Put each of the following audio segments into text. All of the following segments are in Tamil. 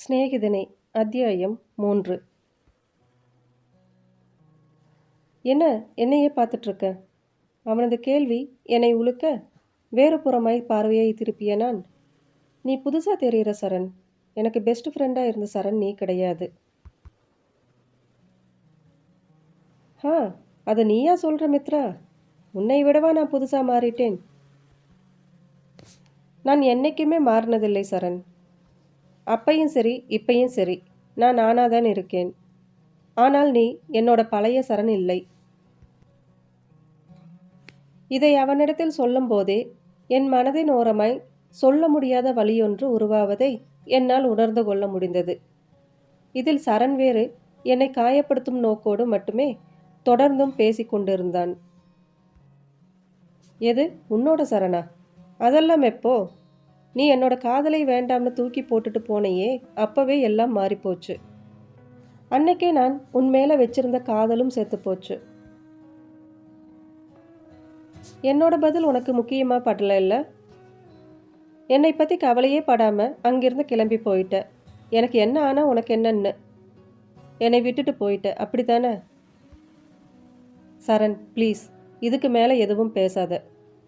சிநேகிதனே அத்தியாயம் மூன்று. என்ன என்னையே பார்த்துட்ருக்க அவனது கேள்வி என்னை உழுக்க வேறு புறமாய் பார்வையை திருப்பிய நான் நீ புதுசாக தெரிகிற சரண். எனக்கு பெஸ்ட் ஃப்ரெண்டாக இருந்த சரண் நீ கிடையாது. ஆ அதை நீயா சொல்கிற மித்ரா? உன்னை விடவா நான் புதுசாக மாறிட்டேன்? நான் என்றைக்குமே மாறினதில்லை சரண். அப்பையும் சரி இப்பையும் சரி நான் நானாக தான் இருக்கேன். ஆனால் நீ என்னோட பழைய சரண் இல்லை. இதை அவனிடத்தில் சொல்லும்போதே என் மனதின் ஓரமாய் சொல்ல முடியாத வழியொன்று உருவாவதை என்னால் உணர்ந்து கொள்ள முடிந்தது. இதில் சரண் வேறு என்னை காயப்படுத்தும் நோக்கோடு மட்டுமே தொடர்ந்தும் பேசிக்கொண்டிருந்தான் எது? உன்னோட சரணா? அதெல்லாம் எப்போ? நீ என்னோட காதலை வேண்டாம்னு தூக்கி போட்டுட்டு போனையே அப்பவே எல்லாம் மாறிப்போச்சு. அன்னைக்கே நான் உன் மேலே வச்சிருந்த காதலும் செத்து போச்சு. என்னோட பதில் உனக்கு முக்கியமாக படல இல்லை? என்னை பற்றி கவலையே படாமல் அங்கிருந்து கிளம்பி போயிட்ட. எனக்கு என்ன ஆனால் உனக்கு என்னன்னு. என்னை விட்டுட்டு போயிட்ட. அப்படி தானே சரண் ப்ளீஸ் இதுக்கு மேலே எதுவும் பேசாத.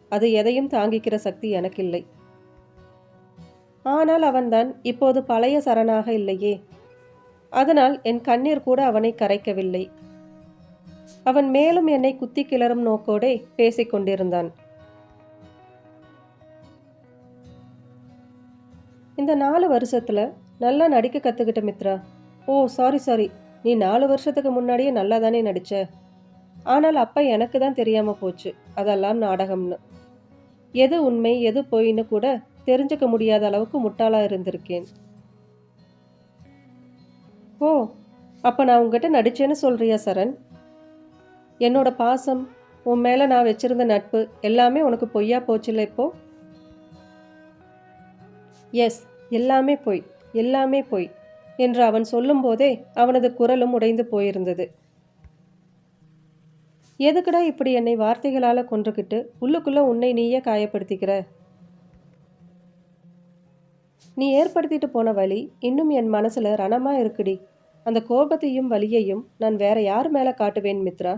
அது எதையும் தாங்கிக்கிற சக்தி எனக்கு இல்லை ஆனால் அவன்தான் இப்போது பழைய சரணாக இல்லையே. அதனால் என் கண்ணீர் கூட அவனை கரைக்கவில்லை. அவன் மேலும் என்னை குத்தி கிளறும் நோக்கோடே பேசிக் கொண்டிருந்தான். இந்த நாலு வருஷத்துல நல்லா நடிக்க கத்துக்கிட்ட மித்ரா. ஓ சாரி சாரி நீ நாலு வருஷத்துக்கு முன்னாடியே நல்லா தானே நடிச்ச? ஆனால் அப்ப எனக்கு தான் தெரியாம போச்சு. அதெல்லாம் நாடகம்னு. எது உண்மை எது பொய்னு கூட தெரிஞ்சுக்க முடியாத அளவுக்கு முட்டாளாக இருந்திருக்கேன். ஓ அப்போ நான் உங்ககிட்ட நடிச்சேன்னு சொல்கிறியா சரண்? என்னோட பாசம் உன் மேலே நான் வச்சுருந்த நட்பு எல்லாமே உனக்கு பொய்யா போச்சுல்ல இப்போ? எஸ் எல்லாமே பொய் எல்லாமே பொய் என்று அவன் சொல்லும்போதே அவனது குரலும் உடைந்து போயிருந்தது. எதுக்குடா இப்படி என்னை வார்த்தைகளால் கொன்றுக்கிட்டு உள்ளுக்குள்ளே உன்னை நீயே காயப்படுத்திக்கிற? நீ ஏற்படுத்திட்டு போன வழி இன்னும் என் மனசுல ரணமா இருக்குடி. அந்த கோபத்தையும் வலியையும் நான் வேற யார் மேல காட்டுவேன் மித்ரா?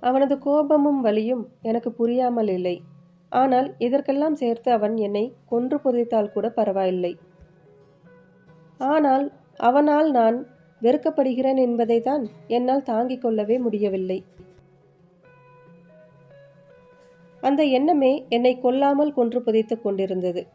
அவனது கோபமும் வலியும் எனக்கு புரியாமல் இல்லை. ஆனால் இதற்கெல்லாம் சேர்த்து அவன் என்னை கொன்று புதைத்தால் கூட பரவாயில்லை. ஆனால் அவனால் நான் வெறுக்கப்படுகிறேன் என்பதை தான் என்னால் தாங்கிக் கொள்ளவே முடியவில்லை. அந்த எண்ணமே என்னை கொல்லாமல் கொன்று புதைத்துக் கொண்டிருந்தது.